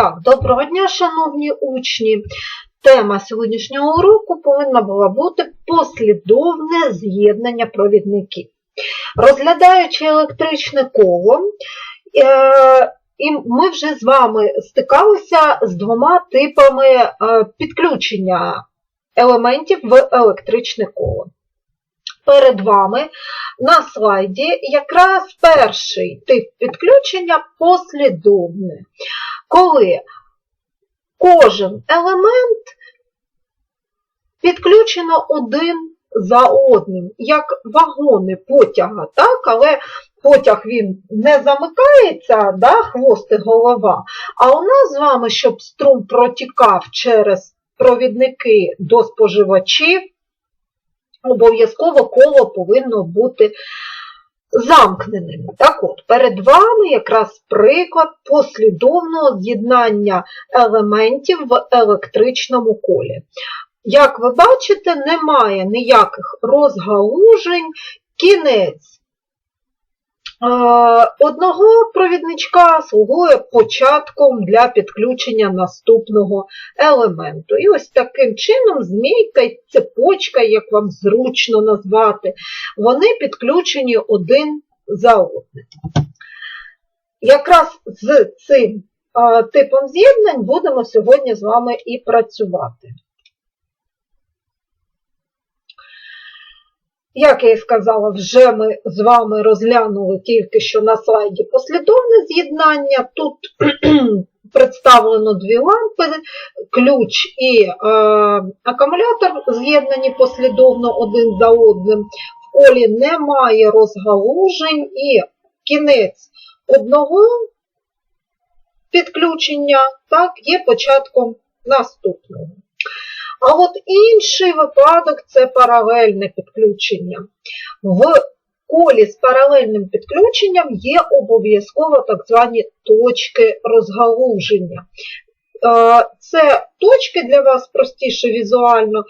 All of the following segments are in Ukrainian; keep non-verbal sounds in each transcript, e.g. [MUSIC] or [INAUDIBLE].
Так, доброго дня, шановні учні. Тема сьогоднішнього уроку повинна була бути послідовне з'єднання провідників. Розглядаючи електричне коло, е, і ми вже з вами стикалися з двома типами е, підключення елементів в електричне коло. Перед вами на слайді якраз перший тип підключення послідовне, коли кожен елемент підключено один за одним, як вагони потяга, так? але потяг він не замикається, да, хвостик голова, а у нас з вами, щоб струм протікав через провідники до споживачів, обов'язково коло повинно бути замкненим. Так от, перед вами якраз приклад послідовного з'єднання елементів в електричному колі. Як ви бачите, немає ніяких розгалужень, кінець одного провідничка слугує початком для підключення наступного елементу. І ось таким чином змійка і цепочка, як вам зручно назвати, вони підключені один за одним. Якраз з цим е, типом з'єднань будемо сьогодні з вами і працювати. Як я і сказала, вже ми з вами розглянули тільки що на слайді послідовне з'єднання. Тут [CLEARS THROAT] представлено дві лампи, ключ і е, акумулятор з'єднані послідовно один за одним. В колі немає розгалужень і кінець одного підключення так, є початком наступного. А от інший випадок це паралельне підключення. В колі з паралельним підключенням є обов'язково так звані точки розгалуження. Е, Це точки для вас простіше візуально,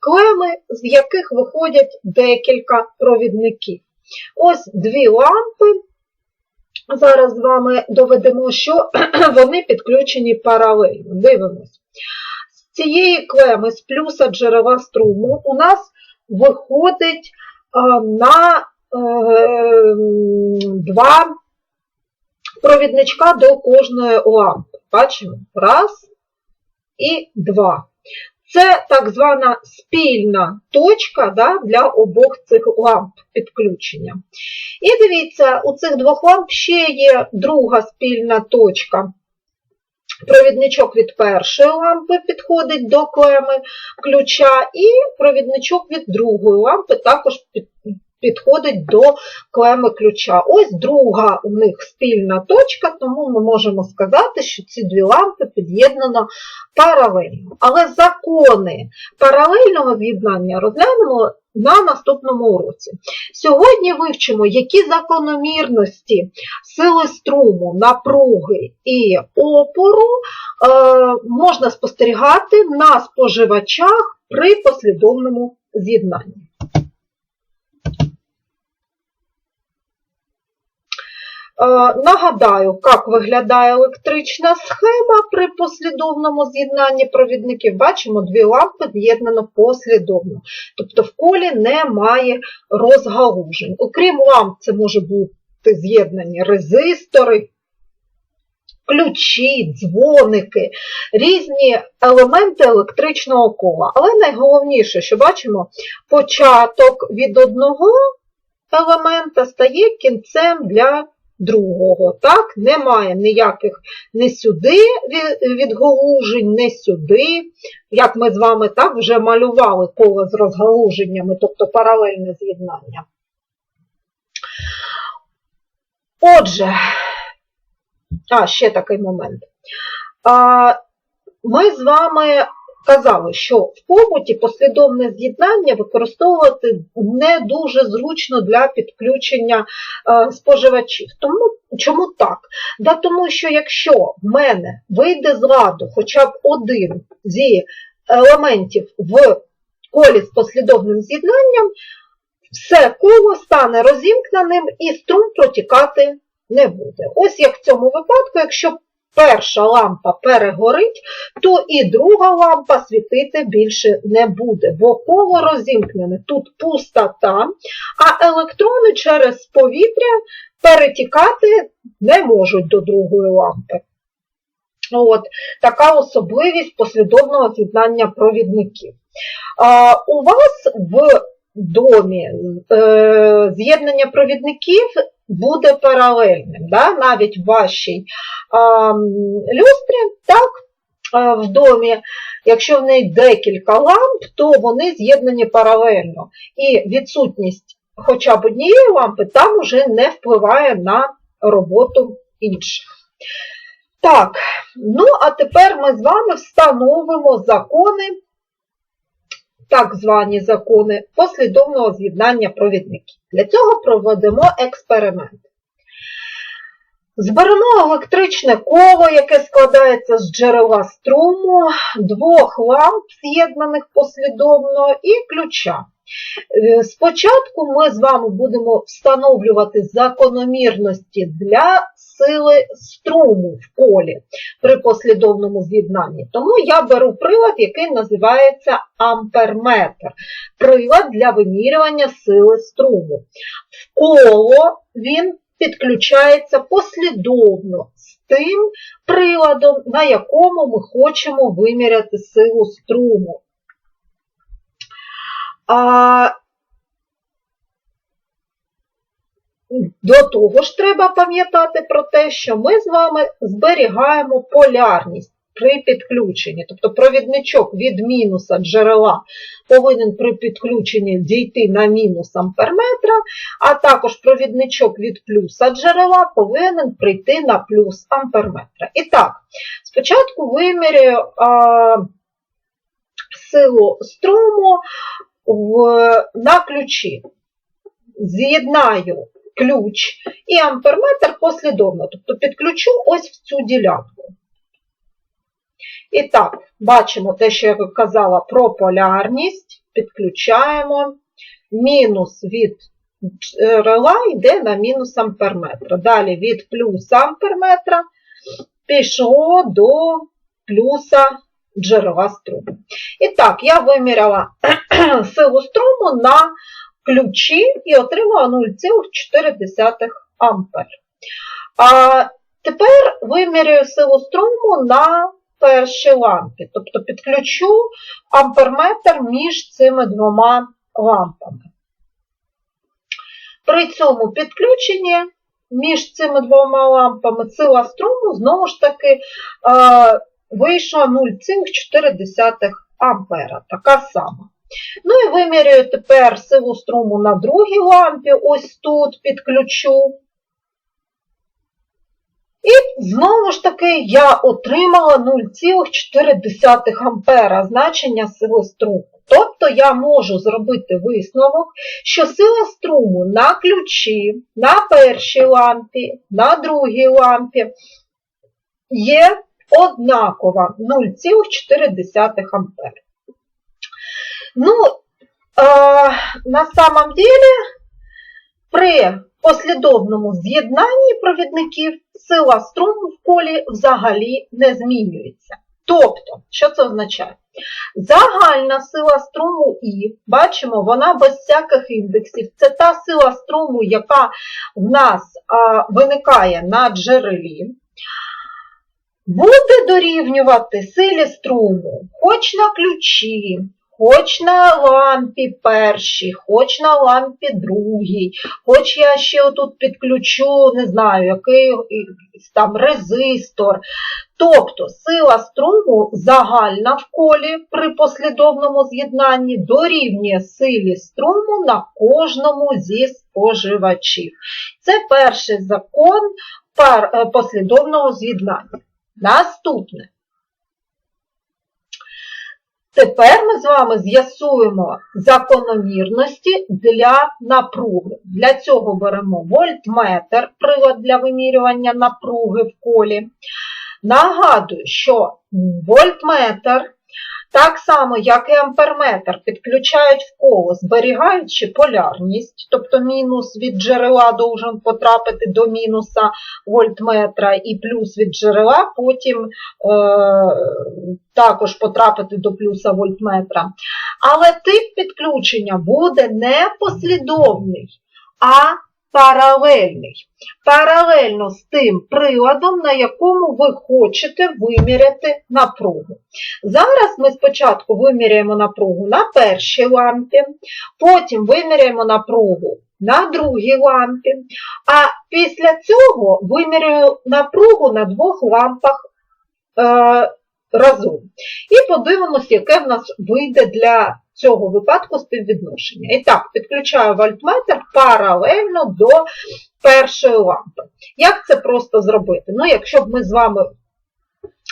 клеми, з яких виходять декілька провідників. Ось дві лампи. Зараз з вами доведемо, що [CLEARS THROAT] вони підключені паралельно. Дивимось цієї клеми з плюса джерела струму у нас виходить на е, два провідничка до кожної лампи. Бачимо? Раз і два. Це так звана спільна точка да, для обох цих ламп підключення. І дивіться, у цих двох ламп ще є друга спільна точка. Провідничок від першої лампи підходить до клеми ключа, і провідничок від другої лампи також підходить до клеми ключа. Ось друга у них спільна точка, тому ми можемо сказати, що ці дві лампи під'єднано паралельно. Але закони паралельного з'єднання розглянемо на наступному уроці. Сьогодні вивчимо, які закономірності сили струму, напруги і опору е, можна спостерігати на споживачах при послідовному з'єднанні. Е, нагадаю, як виглядає електрична схема при послідовному з'єднанні провідників. Бачимо, дві лампи з'єднано послідовно. Тобто в колі немає розгалужень. Окрім ламп, це може бути з'єднані резистори, ключі, дзвоники, різні елементи електричного кола. Але найголовніше, що бачимо, початок від одного елемента стає кінцем для другого. Так, Немає ніяких не сюди відголужень, не сюди. Як ми з вами так вже малювали коло з розгалуженнями, тобто паралельне з'єднання. Отже, а, ще такий момент. Ми з вами казали, що в побуті послідовне з'єднання використовувати не дуже зручно для підключення е, споживачів. Тому Чому так? Да Тому що якщо в мене вийде з ладу хоча б один зі елементів в колі з послідовним з'єднанням, все коло стане розімкненим і струм протікати не буде. Ось як в цьому випадку, якщо перша лампа перегорить, то і друга лампа світити більше не буде, бо коло розімкнене. Тут пустота, а електрони через повітря перетікати не можуть до другої лампи. От, така особливість послідовного з'єднання провідників. А, у вас в домі е, з'єднання провідників буде паралельним. Да? Навіть в вашій а, люстрі, так, а, в домі, якщо в неї декілька ламп, то вони з'єднані паралельно. І відсутність хоча б однієї лампи там уже не впливає на роботу інших. Так, ну а тепер ми з вами встановимо закони, так звані закони послідовного з'єднання провідників. Для цього проведемо експеримент. Зберемо електричне коло, яке складається з джерела струму, двох ламп, з'єднаних послідовно, і ключа. Е, Спочатку ми з вами будемо встановлювати закономірності для сили струму в полі при послідовному з'єднанні. Тому я беру прилад, який називається амперметр. Прилад для вимірювання сили струму. В коло він підключається послідовно з тим приладом, на якому ми хочемо виміряти силу струму. До того ж треба пам'ятати про те, що ми з вами зберігаємо полярність при підключенні. Тобто провідничок від мінуса джерела повинен при підключенні дійти на мінус амперметра, а також провідничок від плюса джерела повинен прийти на плюс амперметра. І так, спочатку вимірюю а, силу струму в, на ключі. З'єднаю ключ і амперметр послідовно, тобто підключу ось в цю ділянку. І так, бачимо те, що я казала про полярність, підключаємо. Мінус від джерела йде на мінус амперметра. Далі від плюса амперметра пішло до плюса джерела струму. І так, я виміряла [CLEARS THROAT] силу струму на ключі і отримала 0,4 ампер. А тепер виміряю силу струму на першій лампі, тобто підключу амперметр між цими двома лампами. При цьому підключенні між цими двома лампами сила струму знову ж таки вийшла 0,4 ампера, така сама. Ну і вимірюю тепер силу струму на другій лампі, ось тут підключу. І знову ж таки я отримала 0,4 ампера значення сили струму. Тобто я можу зробити висновок, що сила струму на ключі, на першій лампі, на другій лампі є однакова 0,4 ампера. Ну, э, на самом деле, при послідовному з'єднанні провідників сила струму в колі взагалі не змінюється. Тобто, що це означає? Загальна сила струму І, бачимо, вона без всяких індексів. Це та сила струму, яка в нас а, виникає на джерелі, буде дорівнювати силі струму хоч на ключі, Хоч на лампі першій, хоч на лампі другій, хоч я ще отут підключу, не знаю, який там резистор. Тобто сила струму загальна в колі при послідовному з'єднанні дорівнює силі струму на кожному зі споживачів. Це перший закон е, послідовного з'єднання. Наступне. Тепер ми з вами з'ясуємо закономірності для напруги. Для цього беремо вольтметр, прилад для вимірювання напруги в колі. Нагадую, що вольтметр Так само, як і амперметр, підключають в коло, зберігаючи полярність, тобто мінус від джерела должен потрапити до мінуса вольтметра, і плюс від джерела потім е, також потрапити до плюса вольтметра. Але тип підключення буде не послідовний, а паралельний. Паралельно з тим приладом, на якому ви хочете виміряти напругу. Зараз ми спочатку виміряємо напругу на першій лампі, потім виміряємо напругу на другій лампі, а після цього виміряю напругу на двох лампах е, разом. І подивимось, яке в нас вийде для цього випадку співвідношення. І так, підключаю вольтметр паралельно до першої лампи. Як це просто зробити? Ну, якщо б ми з вами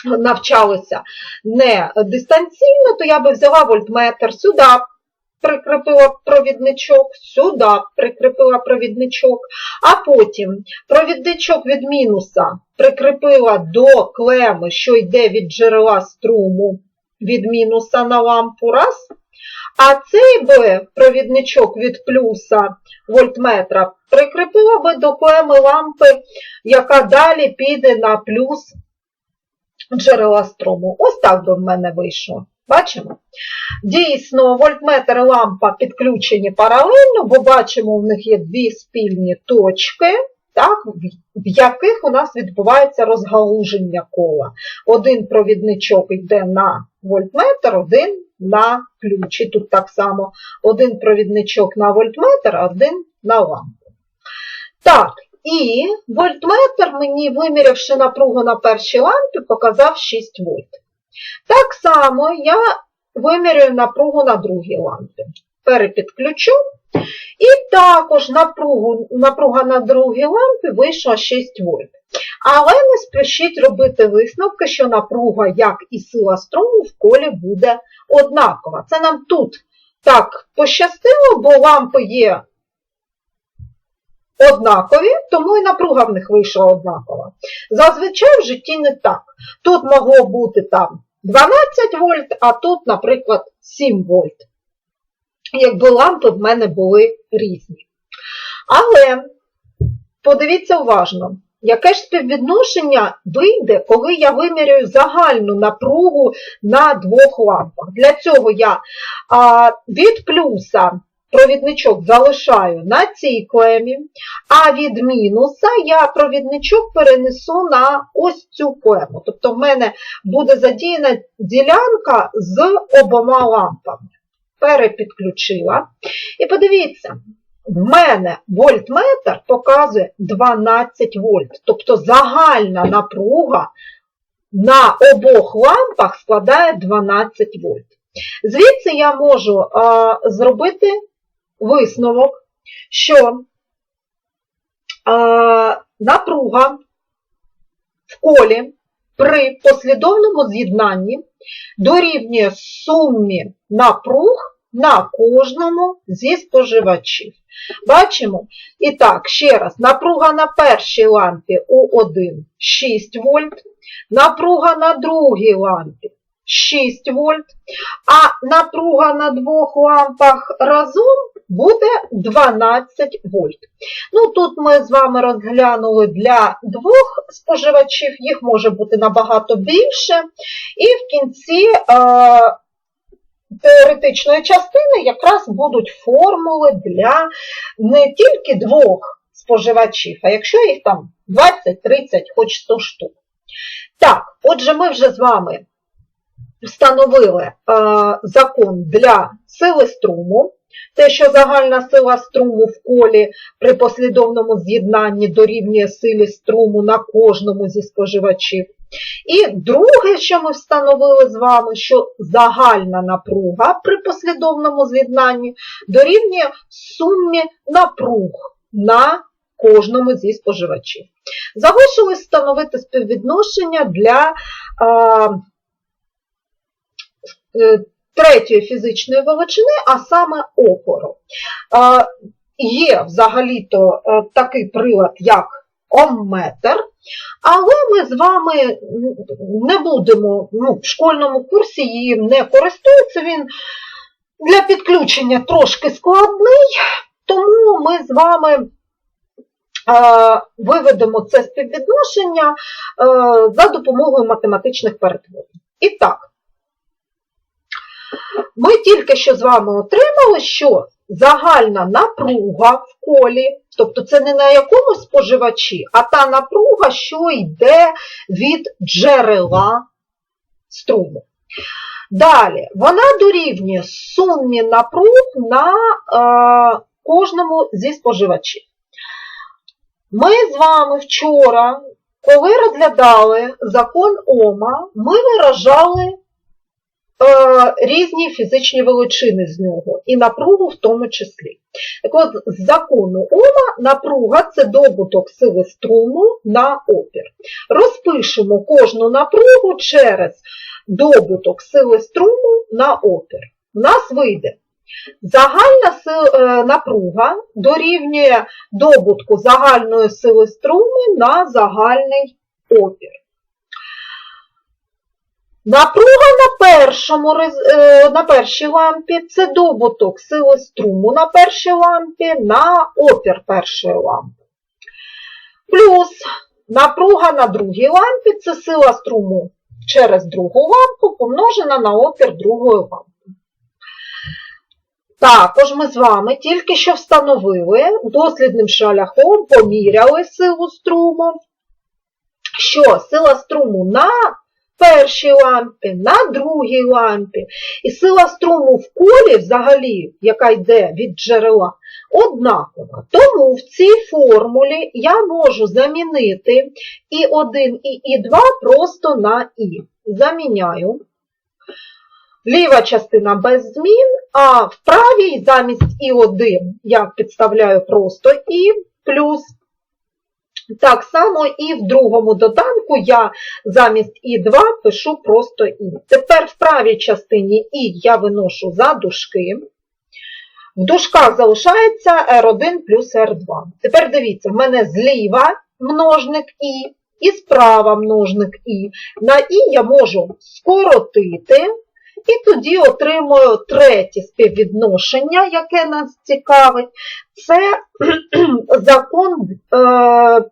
навчалися не дистанційно, то я би взяла вольтметр сюди, прикріпила провідничок, сюди прикріпила провідничок, а потім провідничок від мінуса прикріпила до клеми, що йде від джерела струму від мінуса на лампу, раз. А цей би провідничок від плюса вольтметра прикріпила би до клеми лампи, яка далі піде на плюс джерела струму. Ось так би в мене вийшло. Бачимо? Дійсно, вольтметр лампа підключені паралельно, бо бачимо, в них є дві спільні точки, так, в яких у нас відбувається розгалуження кола. Один провідничок йде на вольтметр, один на ключ. І тут так само один провідничок на вольтметр, один на лампу. Так, і вольтметр мені, вимірявши напругу на першій лампі, показав 6 вольт. Так само я вимірюю напругу на другій лампі. Перепідключу. І також напругу, напруга на другій лампі вийшла 6 вольт. Але не спішіть робити висновки, що напруга, як і сила струму, в колі буде однакова. Це нам тут так пощастило, бо лампи є однакові, тому і напруга в них вийшла однакова. Зазвичай в житті не так. Тут могло бути там 12 вольт, а тут, наприклад, 7 вольт. Якби лампи в мене були різні. Але подивіться уважно, яке ж співвідношення вийде, коли я вимірюю загальну напругу на двох лампах. Для цього я від плюса провідничок залишаю на цій клемі, а від мінуса я провідничок перенесу на ось цю клему. Тобто в мене буде задіяна ділянка з обома лампами. Перепідключила. І подивіться, в мене вольтметр показує 12 вольт. Тобто загальна напруга на обох лампах складає 12 вольт. Звідси я можу а, зробити висновок, що а, напруга в колі при послідовному з'єднанні дорівнює сумі напруг на кожному зі споживачів. Бачимо? І так, ще раз, напруга на першій лампі У1 6 вольт, напруга на другій лампі 6 вольт, а напруга на двох лампах разом буде 12 вольт. Ну, Тут ми з вами розглянули для двох споживачів, їх може бути набагато більше. І в кінці е, теоретичної частини якраз будуть формули для не тільки двох споживачів, а якщо їх там 20, 30, хоч 100 штук. Так, отже, ми вже з вами встановили е, закон для сили струму. Те, що загальна сила струму в колі при послідовному з'єднанні дорівнює силі струму на кожному зі споживачів. І друге, що ми встановили з вами, що загальна напруга при послідовному з'єднанні дорівнює сумі напруг на кожному зі споживачів. Залишилось встановити співвідношення для е, третьої фізичної величини, а саме опору. Є взагалі-то такий прилад, як омметр, Але ми з вами не будемо, ну, в школьному курсі їм не користуються, він для підключення трошки складний, тому ми з вами е, виведемо це співвідношення е, за допомогою математичних перетворень. І так, ми тільки що з вами отримали, що загальна напруга в колі, тобто це не на якомусь споживачі, а та напруга, що йде від джерела струму. Далі, вона дорівнює сумі напруг на е, кожному зі споживачів. Ми з вами вчора, коли розглядали закон Ома, ми виражали різні фізичні величини з нього, і напругу в тому числі. Так от, з закону Ома напруга це добуток сили струму на опір. Розпишемо кожну напругу через добуток сили струму на опір. У нас вийде загальна е, напруга дорівнює добутку загальної сили струму на загальний опір. Напруга на, першому, е, на першій лампі це добуток сили струму на першій лампі на опір першої лампи. Плюс напруга на другій лампі це сила струму через другу лампу помножена на опір другої лампи. Також ми з вами тільки що встановили дослідним шляхом, поміряли силу струму, що сила струму на першій лампі, на другій лампі, і сила струму в колі, взагалі, яка йде від джерела, однакова. Тому в цій формулі я можу замінити І1 і І2 просто на І. Заміняю. Ліва частина без змін, а в правій замість І1 я підставляю просто І плюс. Так само і в другому доданку я замість І2 пишу просто І. Тепер в правій частині І я виношу за дужки. В дужках залишається R1 плюс R2. Тепер дивіться, в мене зліва множник І і справа множник І. На І я можу скоротити. І тоді отримую третє співвідношення, яке нас цікавить. Це [CLEARS THROAT] закон е,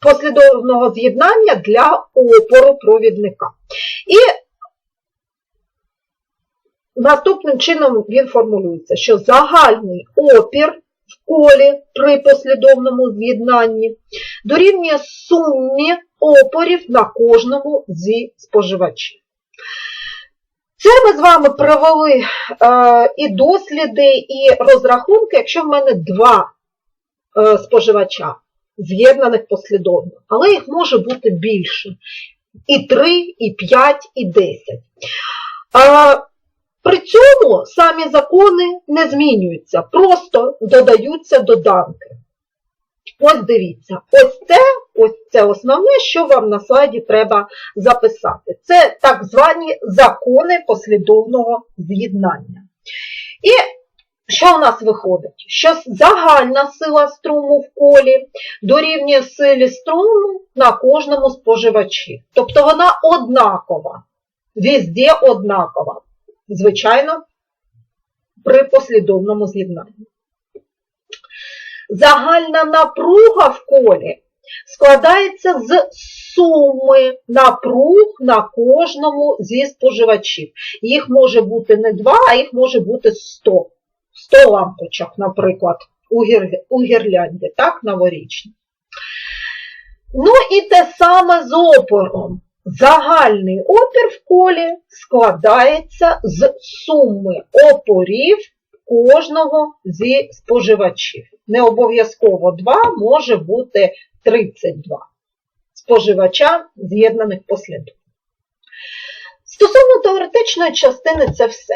послідовного з'єднання для опору провідника. І наступним чином він формулюється, що загальний опір в колі при послідовному з'єднанні дорівнює сумі опорів на кожному зі споживачів. Це ми з вами провели е, і досліди, і розрахунки, якщо в мене два е, споживача з'єднаних послідовно, але їх може бути більше. І 3, і 5, і 10. А, при цьому самі закони не змінюються, просто додаються доданки. Ось дивіться, ось це, ось це основне, що вам на слайді треба записати. Це так звані закони послідовного з'єднання. І що в нас виходить? Що загальна сила струму в колі дорівнює силі струму на кожному споживачі. Тобто вона однакова, везде однакова. Звичайно, при послідовному з'єднанні. Загальна напруга в колі складається з суми напруг на кожному зі споживачів. Їх може бути не 2, а їх може бути 100. 100 лампочок, наприклад, у, гір... у гірлянді, так, новорічні. Ну і те саме з опором. Загальний опір в колі складається з суми опорів кожного зі споживачів. Не обов'язково 2, може бути 32 споживача з'єднаних послідовно. Стосовно теоретичної частини це все.